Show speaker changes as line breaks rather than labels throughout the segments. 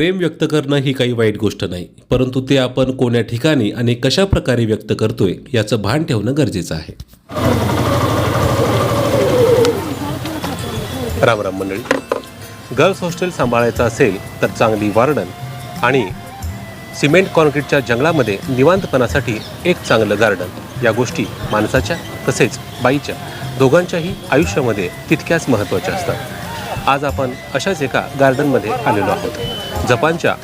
प्रेम व्यक्त करणं ही काही वाईट गोष्ट नाही परंतु ते आपण कोण्या ठिकाणी आणि कशा प्रकारे व्यक्त करतोय याचं भान ठेवणं गरजेचं आहे. राम राम मंडळी. गर्ल्स हॉस्टेल सांभाळायचं असेल तर चांगली वार्डन आणि सिमेंट कॉन्क्रीटच्या जंगलामध्ये निवांतपणासाठी एक चांगलं गार्डन या गोष्टी माणसाच्या तसेच बाईच्या दोघांच्याही आयुष्यामध्ये तितक्याच महत्त्वाच्या असतात. आज आपण अशाच एका गार्डनमध्ये आलेलो आहोत. जपानच्या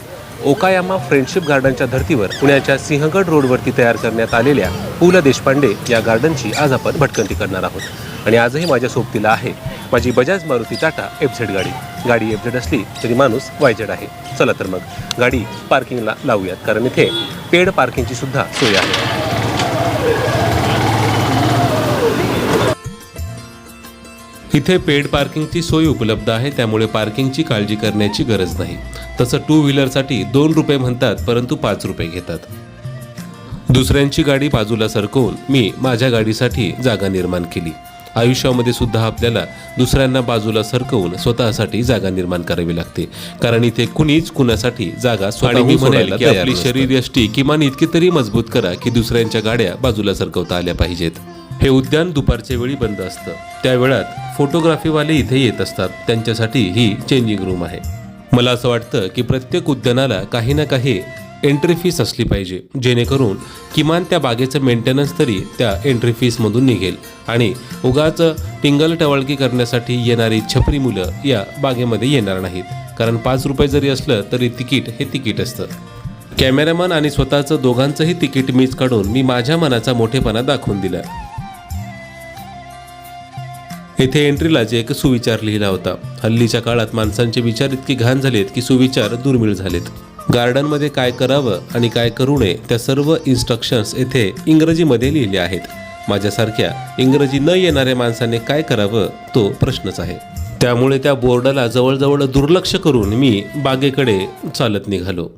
ओकायामा फ्रेंडशिप गार्डनच्या धर्तीवर पुण्याच्या सिंहगड रोडवरती तयार करण्यात आलेल्या पु ल देशपांडे या गार्डनची आज आपण भटकंती करणार आहोत. आणि आजही माझ्या सोबतीला आहे माझी बजाज मारुती टाटा एफ झेड गाडी. गाडी एफ झेड असली तरी माणूस वायझेड आहे. चला तर मग गाडी पार्किंगला लावूयात कारण इथे पेड पार्किंगची सुद्धा सोय आहे. इथे पेड पार्किंगची सोय उपलब्ध आहे त्यामुळे पार्किंगची काळजी करण्याची गरज नाही. तसं टू व्हीलरसाठी दोन रुपये म्हणतात परंतु पाच रुपये घेतात. दुसऱ्यांची गाडी बाजूला सरकवून मी माझ्या गाडीसाठी जागा निर्माण केली. आयुष्यामध्ये सुद्धा आपल्याला दुसऱ्यांना बाजूला सरकवून स्वतःसाठी जागा निर्माण करावी लागते. कारण इथे कुणीच कुणासाठी जागा मी की आपली शरीर यष्टी किमान इतकी तरी मजबूत करा की दुसऱ्यांच्या गाड्या बाजूला सरकवता आल्या पाहिजेत. हे उद्यान दुपारच्या वेळी बंद असतं. त्या वेळात फोटोग्राफीवाले इथे येत असतात. त्यांच्यासाठी ही चेंजिंग रूम आहे. मला असं वाटतं की प्रत्येक उद्यानाला काही ना काही एंट्री फीस असली पाहिजे. जेणेकरून किमान त्या बागेचं मेंटेनन्स तरी त्या एंट्री फीसमधून निघेल. आणि उगाच टिंगल टवळकी करण्यासाठी येणारी छपरी मुलं या बागेमध्ये येणार नाहीत. कारण पाच रुपये जरी असलं तरी तिकीट हे तिकीट असतं. कॅमेरामन आणि स्वतःचं दोघांचंही तिकीट मीच काढून मी माझ्या मनाचा मोठेपणा दाखवून दिला. येथे एंट्रीलाच एक सुविचार लिहिला होता. हल्लीच्या काळात माणसांचे विचार इतके घाण झालेत की सुविचार दुर्मिळ झालेत. गार्डनमध्ये काय करावं आणि काय करू नये त्या सर्व इन्स्ट्रक्शन्स येथे इंग्रजीमध्ये लिहिले आहेत. माझ्यासारख्या इंग्रजी न येणाऱ्या माणसाने काय करावं तो प्रश्नच आहे. त्यामुळे त्या बोर्डाला जवळजवळ दुर्लक्ष करून मी बागेकडे चालत निघालो.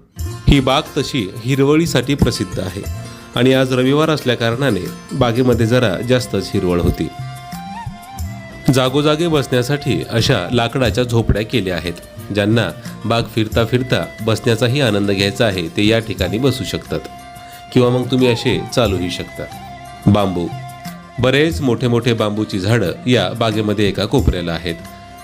ही बाग तशी हिरवळीसाठी प्रसिद्ध आहे आणि आज रविवार असल्याकारणाने बागेमध्ये जरा जास्तच हिरवळ होती. जागोजागी बसण्यासाठी अशा लाकडाच्या झोपड्या केल्या आहेत ज्यांना बाग फिरता फिरता बसण्याचाही आनंद घ्यायचा आहे ते या ठिकाणी बसू शकतात. किंवा मग तुम्ही असे चालूही शकता. बांबू. बरेच मोठे मोठे बांबूची झाडं या बागेमध्ये एका कोपऱ्याला आहेत.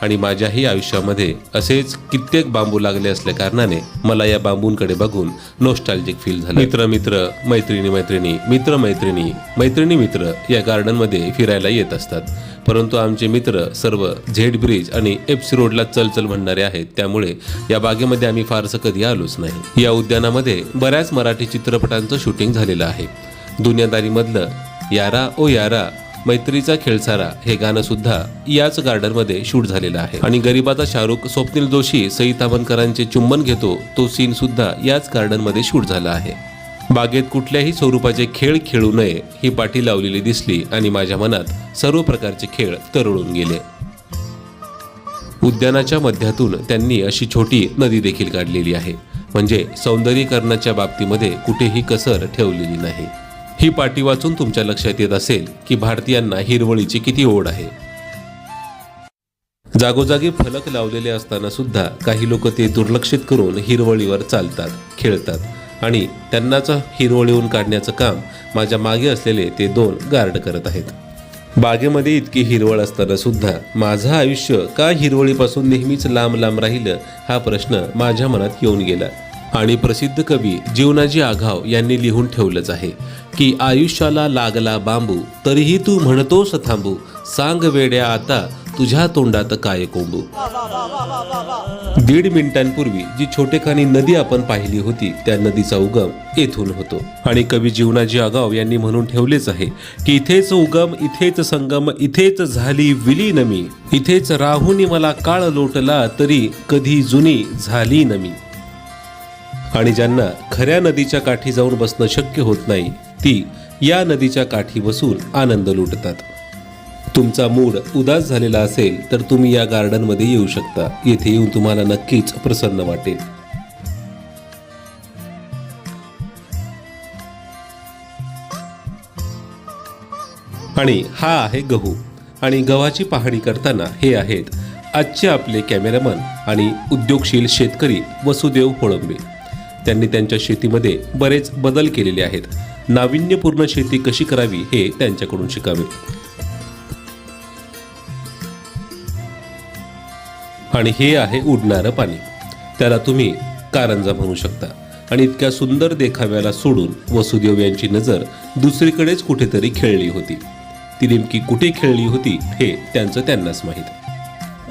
आणि माझ्याही आयुष्यामध्ये असेच कित्येक बांबू लागले असल्या कारणाने मला या बांबूंकडे बघून नोस्टॅल्जिक फील झालं. मित्र मित्र मैत्रिणी मैत्रिणी मित्र मैत्रिणी मैत्रिणी मित्र या गार्डनमध्ये फिरायला येत असतात. परंतु आमचे मित्र सर्व झेड ब्रिज आणि एप्सी रोडला चलचल म्हणणारे आहेत. त्यामुळे या बागेमध्ये आम्ही फारसं कधी आलोच नाही. या उद्यानामध्ये बऱ्याच मराठी चित्रपटांचं शूटिंग झालेलं आहे. दुनियादारीमधलं यारा ओ यारा मैत्रीचा खेळसारा हे गाणं सुद्धा याच गार्डनमध्ये शूट झालेलं आहे. आणि गरीबाचा शाहरुख स्वप्नील जोशी सई ताबनकरांचे चुंबन घेतो तो सीन सुद्धा याच गार्डनमध्ये शूट झाला आहे. बागेत कुठल्याही स्वरूपाचे खेळ खेळू नये ही पाठी लावलेली दिसली आणि माझ्या मनात सर्व प्रकारचे खेळ तरळून गेले. उद्यानाच्या मध्यातून त्यांनी अशी छोटी नदी देखील काढलेली आहे. म्हणजे सौंदर्यीकरणाच्या बाबतीमध्ये कुठेही कसर ठेवलेली नाही. ही पाटी वाचून तुमच्या लक्षात येत असेल की भारतीयांना हिरवळीची किती ओढ आहे. जागोजागी फलक लावलेले असताना सुद्धा काही लोक ते दुर्लक्षित करून हिरवळीवर चालतात खेळतात आणि त्यांनाच हिरवळीहून काढण्याचं काम माझ्या मागे असलेले ते दोन गार्ड करत आहेत. बागेमध्ये इतकी हिरवळ असताना सुद्धा माझं आयुष्य का हिरवळीपासून नेहमीच लांब लांब राहिलं हा प्रश्न माझ्या मनात येऊन गेला. आणि प्रसिद्ध कवी जीवनाजी आघाव यांनी लिहून ठेवलंच आहे. की आयुष्याला लागला बांबू तरीही तू म्हणतोस थांबू. सांग वेड्या आता तुझ्या तोंडात काय कोंबू. दीड मिनिटांपूर्वी जी छोटेखानी नदी आपण पाहिली होती त्या नदीचा उगम येथून होतो. आणि कवी जीवनाजी आगाव यांनी म्हणून ठेवलेच आहे की इथेच उगम इथेच संगम इथेच झाली विलीन मी इथेच राहुनी मला काळ लोटला तरी कधी जुनी झाली नमी. आणि ज्यांना खऱ्या नदीच्या काठी जाऊन बसणं शक्य होत नाही ती या नदीच्या काठी बसून आनंद लुटतात. तुमचा मूड उदास झालेला असेल तर तुम्ही या गार्डनमध्ये येऊ शकता. येथे येऊन तुम्हाला नक्कीच प्रसन्न वाटेल. आणि हा आहे गहू. आणि गव्हाची पाहणी करताना हे आहेत आजचे आपले कॅमेरामन आणि उद्योगशील शेतकरी वसुदेव होळंबे. त्यांनी त्यांच्या शेतीमध्ये बरेच बदल केलेले आहेत. नाविन्यपूर्ण शेती कशी करावी हे त्यांच्याकडून शिकावे. आणि हे आहे उडणारं पाणी. त्याला तुम्ही कारंजा म्हणू शकता आणि इतक्या सुंदर देखाव्याला सोडून वसुदेव यांची नजर दुसरीकडेच कुठेतरी खेळली होती. ती नेमकी कुठे खेळली होती हे त्यांचं त्यांनाच माहीत.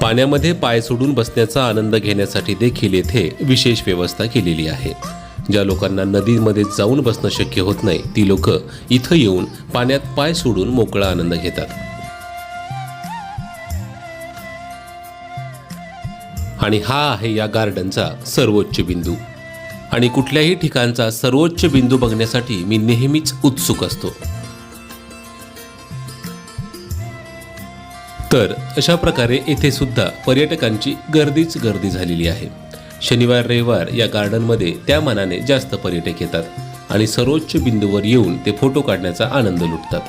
पाण्यामध्ये पाय सोडून बसण्याचा आनंद घेण्यासाठी देखील येथे विशेष व्यवस्था केलेली आहे. ज्या लोकांना नदीमध्ये जाऊन बसणं शक्य होत नाही ती लोक इथं येऊन पाण्यात पाय सोडून मोकळा आनंद घेतात. आणि हा आहे या गार्डनचा सर्वोच्च बिंदू. आणि कुठल्याही ठिकाणचा सर्वोच्च बिंदू बघण्यासाठी मी नेहमीच उत्सुक असतो. तर अशा प्रकारे येथे सुद्धा पर्यटकांची गर्दीच गर्दी झालेली आहे. शनिवार रविवार या गार्डनमध्ये त्या मानाने जास्त पर्यटक येतात आणि सर्वोच्च बिंदूवर येऊन ते फोटो काढण्याचा आनंद लुटतात.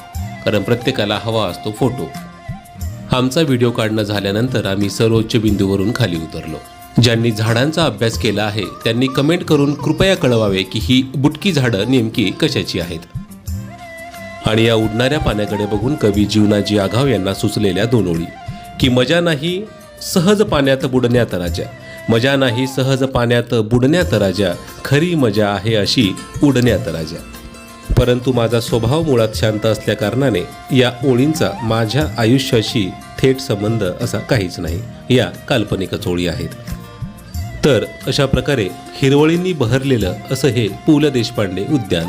कारण प्रत्येकाला हवा असतो फोटो आमचा व्हिडिओ काढणं झाल्यानंतर आम्ही सर्वोच्च बिंदूवरून खाली उतरलो. ज्यांनी झाडांचा अभ्यास केला आहे त्यांनी कमेंट करून कृपया कळवावे की ही बुटकी झाडं नेमकी कशाची आहेत. आणि या उडणाऱ्या पाण्याकडे बघून कवी जीवनाजी आघाव यांना सुचलेल्या दोन ओळी की मजा नाही सहज पाण्यात बुडण्यात राजा. मजा नाही सहज पाण्यात बुडण्यात राजा खरी मजा आहे अशी उडण्यात राजा. परंतु माझा स्वभाव मुळात शांत असल्याकारणाने या ओळींचा माझ्या आयुष्याशी थेट संबंध असा काहीच नाही या काल्पनिकच ओळी आहेत. तर अशा प्रकारे हिरवळींनी बहरलेलं असं हे पु ल देशपांडे उद्यान.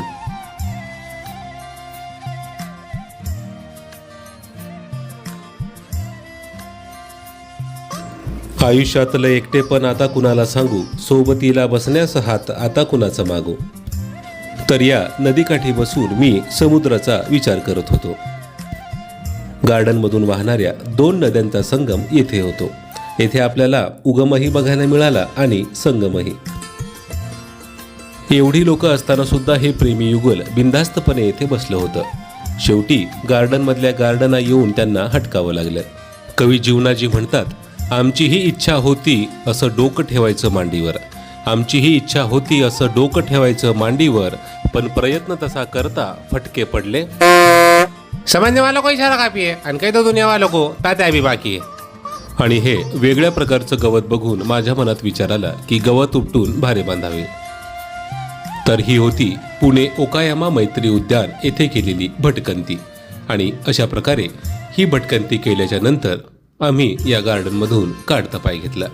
आयुष्यातलं एकटेपण आता कुणाला सांगू? सोबतीला बसण्यास हात आता कुणाचा मागू? तर या नदीकाठी बसून मी समुद्राचा विचार करत होतो. गार्डनमधून वाहणाऱ्या दोन नद्यांचा संगम येथे होतो. येथे आपल्याला उगमही बघायला मिळाला आणि संगमही. एवढी लोक असताना सुद्धा हे प्रेमी युगल बिंदास्तपणे येथे बसलं होतं. शेवटी गार्डनमधल्या गार्डना येऊन त्यांना हटकावं लागलं. कवी जीवनाजी म्हणतात आमचीही इच्छा होती असं डोकं ठेवायचं मांडीवर. आमचीही इच्छा होती असं डोकं ठेवायचं मांडीवर पण प्रयत्न तसा करता फटके पडले.
समझने वालों को इशारा काफी है आणि काही तो दुनिया वालों को ताते अभी बाकी है.
आणि हे वेगळ्या प्रकारचं गवत बघून माझ्या मनात विचार आला की गवत उपटून भारे बांधावे. तर ही होती पुणे ओकायामा मैत्री उद्यान येथे केलेली भटकंती. आणि अशा प्रकारे ही भटकंती केल्याच्यानंतर आम्ही या गार्डनमधून काढता पाय घेतला.